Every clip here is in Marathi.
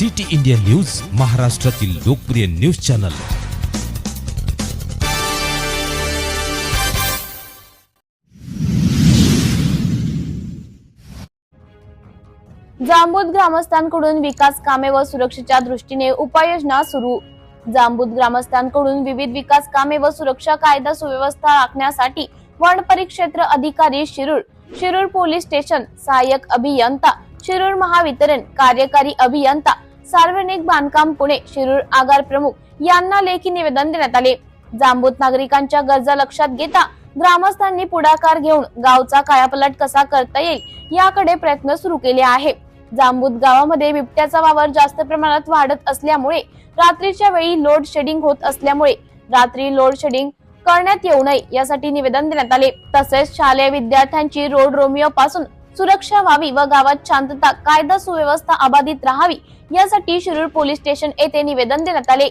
सिटी इंडिया न्यूज महाराष्ट्रातील लोकप्रिय न्यूज चॅनल. जांबूत ग्रामस्थांकडून विकास कामे व सुरक्षेच्या दृष्टीने उपाययोजना सुरू. जांबूत ग्रामस्थांकडून विविध विकास कामे व सुरक्षा कायदा सुव्यवस्था राखण्यासाठी वन परिक्षेत्र अधिकारी शिरूर शिरूर पोलीस स्टेशन सहाय्यक अभियंता शिरूर महावितरण कार्यकारी अभियंता सार्वजनिक बांधकाम पुणे शिरूर आगार प्रमुख यांना लेखी निवेदन देण्यात आले. जांबूत नागरिकांच्या गरजा लक्षात घेता ग्रामस्थांनी पुढाकार घेऊन गावचा कायापलट कसा करता येईल याकडे प्रयत्न सुरू केले आहे. जांबूत गावामध्ये बिबट्याचा वावर जास्त प्रमाणात वाढत असल्यामुळे रात्रीच्या वेळी लोड शेडिंग होत असल्यामुळे रात्री लोड शेडिंग करण्यात येऊ नये यासाठी निवेदन देण्यात आले. तसेच शालेय विद्यार्थ्यांची रोड रोमिओ पासून सुरक्षा व्हावी व गावात शांतता कायदा सुव्यवस्था अबाधित राहावी यासाठी शिरूर पोलीस स्टेशन येथे निवेदन देण्यात आले.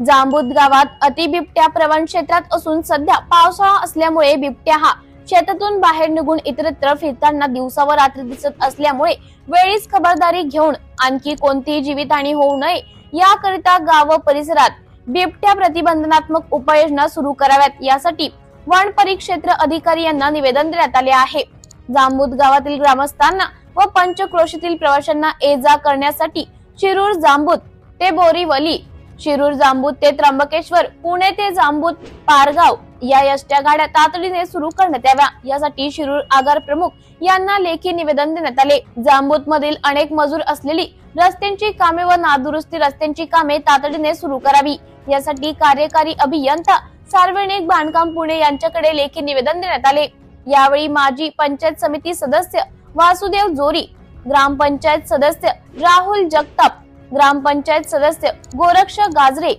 जांबूत गावात अतिबिबट्या प्रवण क्षेत्रात असून सध्या पावसाळा असल्यामुळे बिबट्या हा शेतातून बाहेर निघून इतरत्र फिरताना दिवसा व रात्री दिसत असल्यामुळे वेळीच खबरदारी घेऊन आणखी कोणतीही जीवितहानी होऊ नये याकरिता गाव परिसरात बिबट्या प्रतिबंधनात्मक उपाययोजना सुरू कराव्यात यासाठी वन परिक्षेत्र अधिकारी यांना निवेदन देण्यात आले आहे. जांबूत गावातील ग्रामस्थांना व पंचक्रोशीतील प्रवाशांना ये जा करण्यासाठी शिरूर जांबूत ते बोरीवली शिरूर जांबूत ते त्र्यंबकेश्वर पुणे ते जांबूत पारगाव या यष्ट्या गाड्या तातडीने सुरू करण्यात याव्या. यासाठी शिरूर आगार प्रमुख यांना लेखी निवेदन देण्यात आले. जांबूत मधील अनेक मजूर असलेली रस्त्यांची कामे व नादुरुस्ती रस्त्यांची कामे तातडीने सुरू करावी. यासाठी कार्यकारी अभियंता सार्वजनिक बांधकाम पुणे यांच्याकडे लेखी निवेदन देण्यात आले. यावेळी माजी पंचायत समिती सदस्य वासुदेव जोरी ग्रामपंचायत सदस्य राहुल जगताप ग्रामपंचायत सदस्य गोरक्ष गाजरे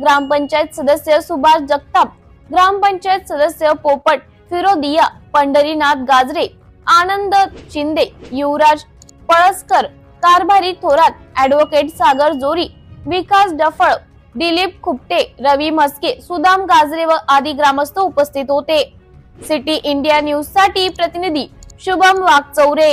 ग्रामपंचायत सदस्य सुभाष जगताप ग्रामपंचायत सदस्य पोपट फिरोदिया पंढरीनाथ गाजरे आनंद शिंदे युवराज पळसकर कारभारी थोरात ऍडव्होकेट सागर जोरी विकास डफळ दिलीप खुपटे रवी मस्के सुदाम गाजरे व आदी ग्रामस्थ उपस्थित होते. सिटी इंडिया न्यूजसाठी प्रतिनिधी शुभम वाघचौरे